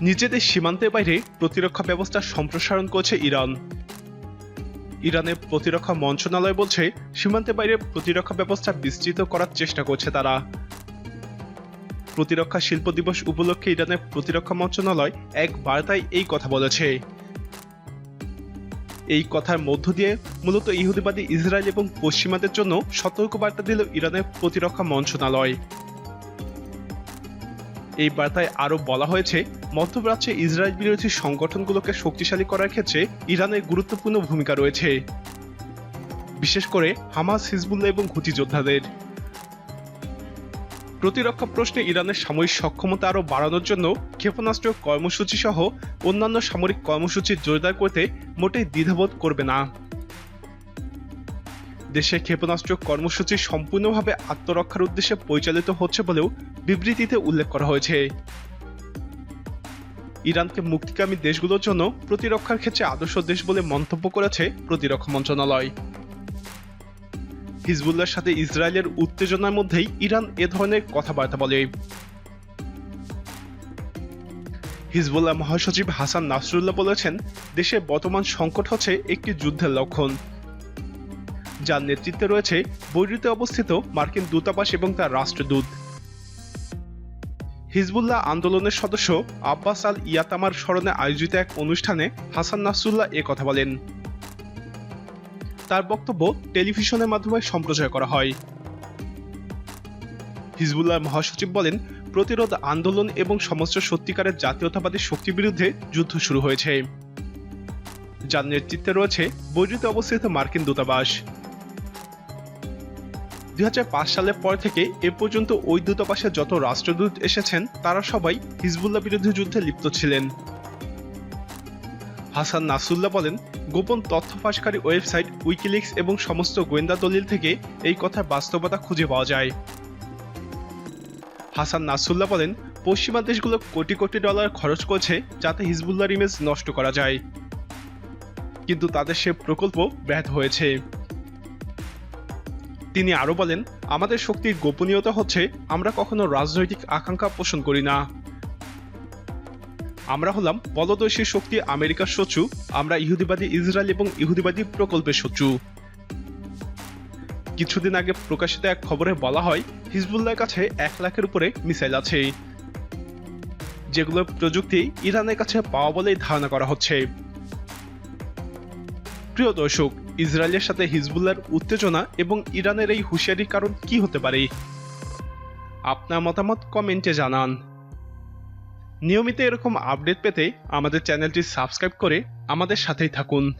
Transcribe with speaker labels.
Speaker 1: নিজেদের সীমান্তের বাইরে প্রতিরক্ষা ব্যবস্থা সম্প্রসারণ করছে ইরান। ইরানের প্রতিরক্ষা মন্ত্রণালয় বলছে, সীমান্তের বাইরে প্রতিরক্ষা ব্যবস্থা বিস্তৃত করার চেষ্টা করছে তারা। প্রতিরক্ষা শিল্প দিবস উপলক্ষে ইরানের প্রতিরক্ষা মন্ত্রণালয় এক বার্তায় এই কথা বলেছে। এই কথার মধ্য দিয়ে মূলত ইহুদিবাদী ইসরায়েল এবং পশ্চিমাদের জন্য সতর্ক বার্তা দিল ইরানের প্রতিরক্ষা মন্ত্রণালয়। এই বার্তায় আরও বলা হয়েছে, মধ্যপ্রাচ্যে ইসরায়েল বিরোধী সংগঠনগুলোকে শক্তিশালী করার ক্ষেত্রে ইরানের গুরুত্বপূর্ণ ভূমিকা রয়েছে, বিশেষ করে হামাস, হিজবুল্লাহ এবং হুতি যোদ্ধাদের। প্রতিরক্ষা প্রশ্নে ইরানের সামরিক সক্ষমতা আরও বাড়ানোর জন্য ক্ষেপণাস্ত্র কর্মসূচি সহ অন্যান্য সামরিক কর্মসূচি জোরদার করতে মোটেই দ্বিধাবোধ করবে না। দেশে ক্ষেপণাস্ত্র কর্মসূচি সম্পূর্ণভাবে আত্মরক্ষার উদ্দেশ্যে পরিচালিত হচ্ছে বলেও বিবৃতিতে উল্লেখ করা হয়েছে। ইরানকে মুক্তিকামী দেশগুলোর জন্য প্রতিরক্ষার ক্ষেত্রে আদর্শ দেশ বলে মন্তব্য করেছে প্রতিরক্ষা মন্ত্রণালয়। হিজবুল্লার সাথে ইসরায়েলের উত্তেজনার মধ্যেই ইরান এ ধরনের কথাবার্তা বলে। হিজবুল্লাহ মহাসচিব হাসান নাসরুল্লাহ বলেছেন, দেশে বর্তমান সংকট হচ্ছে একটি যুদ্ধের লক্ষণ। যার নেতৃত্বে রয়েছে বৈরুতে অবস্থিত মার্কিন দূতাবাস এবং তার রাষ্ট্রদূত। হিজবুল্লাহ আন্দোলনের সদস্য আব্বাস আল ইয়াতামার স্মরণে আয়োজিত এক অনুষ্ঠানে হাসান নাসরুল্লাহ এ কথা বলেন। তার বক্তব্য টেলিভিশনের মাধ্যমে সম্প্রচার করা হয়। হিজবুল্লাহ মহাসচিব বলেন, প্রতিরোধ, আন্দোলন এবং সমস্ত সত্যিকারের জাতীয়তাবাদী শক্তির বিরুদ্ধে যুদ্ধ শুরু হয়েছে। যার নেতৃত্বে রয়েছে বৈরুতে অবস্থিত মার্কিন দূতাবাস। দুই হাজার পাঁচ সালের পর থেকে এ পর্যন্ত ওই দূতাবাসে যত রাষ্ট্রদূত এসেছেন, তারা সবাই হিজবুল্লাহ বিরোধী যুদ্ধে লিপ্ত ছিলেন। হাসান নাসুল্লাহ বলেন, গোপন তথ্য ফাঁসকারী ওয়েবসাইট উইকিলিক্স এবং সমস্ত গোয়েন্দা দলিল থেকে এই কথার বাস্তবতা খুঁজে পাওয়া যায়। হাসান নাসুল্লাহ বলেন, পশ্চিমা দেশগুলো কোটি কোটি ডলার খরচ করছে যাতে হিজবুল্লাহর ইমেজ নষ্ট করা যায়। কিন্তু তাদের সে প্রকল্প ব্যর্থ হয়েছে। তিনি আরও বলেন, আমাদের শক্তির গোপনীয়তা হচ্ছে আমরা কখনো রাজনৈতিক আকাঙ্ক্ষা পোষণ করি না। আমরা হলাম বলদর্শী শক্তি আমেরিকার শত্রু, আমরা ইহুদিবাদী ইসরায়েল এবং ইহুদিবাদী প্রকল্পের শত্রু। কিছুদিন আগে প্রকাশিত এক খবরে বলা হয়, হিজবুল্লাহর কাছে এক লাখের উপরে মিসাইল আছে। যেগুলোর প্রযুক্তি ইরানের কাছে পাওয়া বলেই ধারণা করা হচ্ছে। প্রিয় দর্শক, ইসরায়েলের সাথে হিজবুল্লার উত্তেজনা এবং ইরানের এই হুঁশিয়ারির কারণ কি হতে পারে? আপনার মতামত কমেন্টে জানান। নিয়মিত এরকম আপডেট পেতে আমাদের চ্যানেলটি সাবস্ক্রাইব করে আমাদের সাথেই থাকুন।